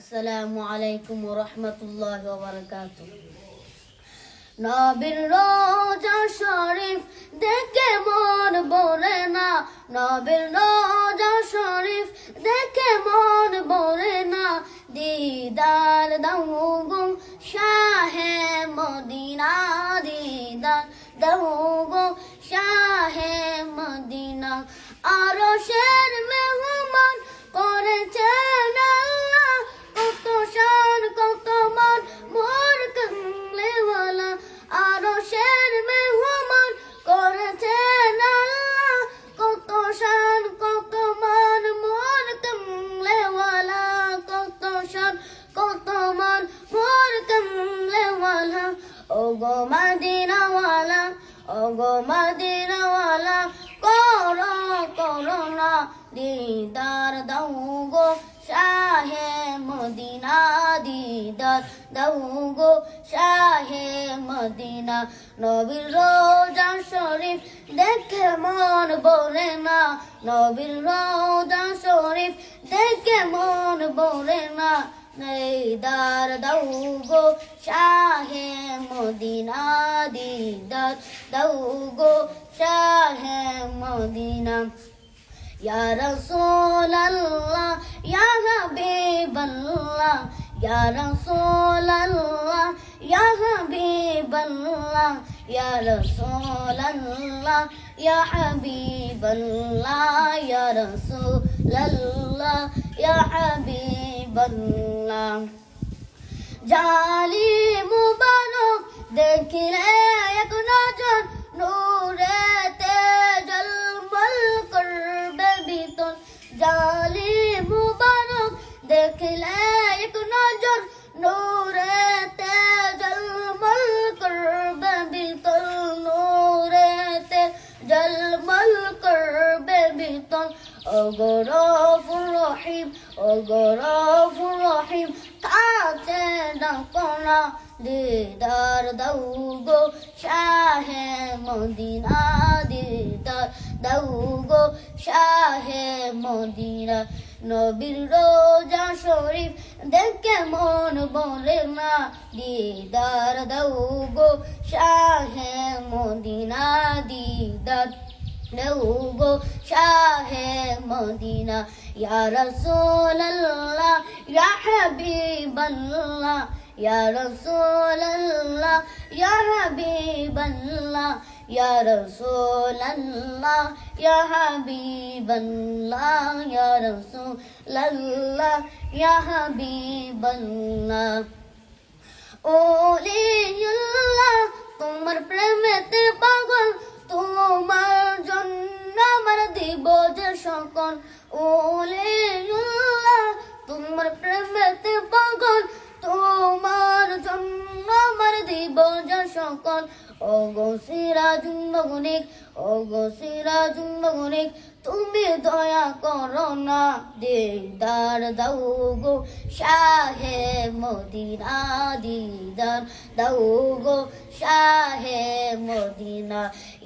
আসসালামু আলাইকুম রহমতুল্লাহ বারকাত নবীর রোজা শরীফ দেখে মন বলে না। নবীর রোজা শরীফ দেখে মন বলে না। দিদার দাও শাহে মদিনা, দিদার দাও গো শাহে মদিনা। আরও শের মদিনাওয়ালা, করো করোনা দিদার দাও গো শাহে মদিনা, দিদার দাও গো শাহে মদিনা। নবীর রোজা শরীফ দেখে মন বলে না, নবীর রোজা শরীফ দেখে মন বলে না। দিদার দৌ গো শাহে মদিনা দিদার দৌ গো শাহে মদিনা ইয়া রসোল্লাহ ইয়া হাবিবাল্লাহ ইয়া রসোল্লাহ ইয়া হাবিবাল্লাহ ইয়া রসোল্লাহ ইয়া হাবিবাল্লাহ ইয়া রসোল্লাহ ইয়া حبيب الله يا رسول الله يا حبيب الله জালি মুবারক দেখিলে এক নজর নূরেতে জলমল করবে বিতন জালি মুবারক দেখিলে এক নজর নূরেতে অগরফুর রহিম অগরফুর রহিম কাছে ডাকনা দিদার দাও গো শাহে মদিনা দিদার দাও গো শাহে মদিনা নবীর রোজা শরীফ দেখে মন বলে না, দিদার দাও গো শাহে মদিনা দিদার নৌগো শাহে মদিনা ইয়া রাসূলুল্লাহ ইয়া হাবিবাল্লাহ ইয়া রাসূলুল্লাহ ইয়া হাবিবাল্লাহ ইয়া রাসূলুল্লাহ ইয়া হাবিবাল্লাহ ইয়া রাসূলুল্লাহ ইয়া হাবিবাল্লাহ ওলিউল্লাহ সকল সিরাজুম বগুনিক ও গো বগুনিক তুমি দয়া করো না। দিদার দাও গো শাহে মদিনা দিদার দাও গো শাহে মদিনা।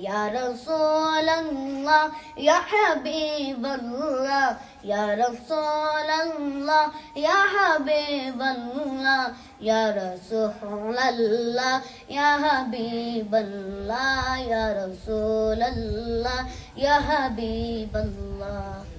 ইয়া রাসূলুল্লাহ, ইয়া হাবিবাল্লাহ, ইয়া রাসূলুল্লাহ, ইয়া হাবিবাল্লাহ, ইয়া রাসূলুল্লাহ, ইয়া হাবিবাল্লাহ, ইয়া রাসূলুল্লাহ ইয়া হাবিবাল্লাহ।